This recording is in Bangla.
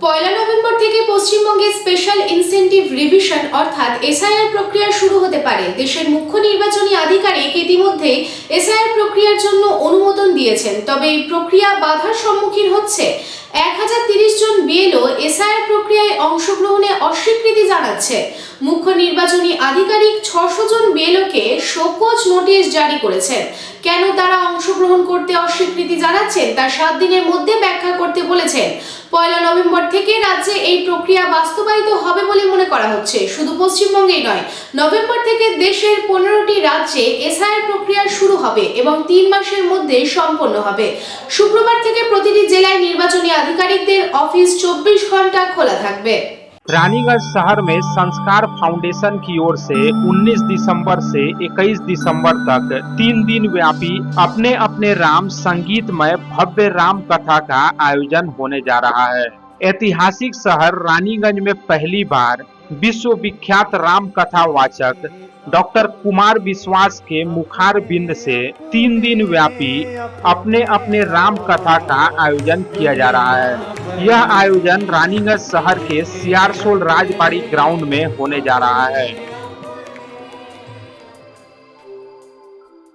পয়লা নভেম্বর থেকে পশ্চিমবঙ্গে স্পেশাল ইনসেন্টিভ রিভিশন অর্থাৎ এসআইআর প্রক্রিয়া শুরু হতে পারে। দেশের মুখ্য নির্বাচনী আধিকারিক ইতিমধ্যে এসআইআর প্রক্রিয়ার জন্য অনুমোদন দিয়েছেন। তবে এই প্রক্রিয়া বাধার সম্মুখীন হচ্ছে। এক হাজার তিরিশ জন বিএলও এসআইআর প্রক্রিয়ায় অংশগ্রহণে অস্বীকৃতি জানাচ্ছে। মুখ্য নির্বাচনী আধিকারিক ছশো জন বিএলওকে শোকজ নোটিশ জারি করেছেন। কেন তারা অংশগ্রহণ করতে অস্বীকৃতি জানাচ্ছেন। তা সাত দিনের মধ্যে ব্যাখ্যা করতে বলেছেন। পয়লা নভেম্বর থেকে রাজ্যে এই প্রক্রিয়া বাস্তবায়িত হবে বলে মনে করা হচ্ছে। শুধু পশ্চিমবঙ্গেই নয়, নভেম্বর থেকে দেশের পনেরোটি রাজ্যে এসআইআর প্রক্রিয়া শুরু হবে এবং তিন মাসের মধ্যে সম্পন্ন হবে। শুক্রবার থেকে প্রতিটি জেলায় নির্বাচনী আধিকারিকদের অফিস চব্বিশ ঘণ্টা খোলা থাকবে। रानीगंज शहर में संस्कार फाउंडेशन की ओर से 19 दिसंबर से 21 दिसंबर तक तीन दिन व्यापी अपने अपने राम संगीतमय भव्य राम कथा का आयोजन होने जा रहा है। ऐतिहासिक शहर रानीगंज में पहली बार विश्व विख्यात राम कथा वाचक डॉक्टर कुमार विश्वास के मुखार बिंद से तीन दिन व्यापी अपने अपने राम कथा का आयोजन किया जा रहा है। यह आयोजन रानीगंज शहर के सियारसोल राजबाड़ी ग्राउंड में होने जा रहा है।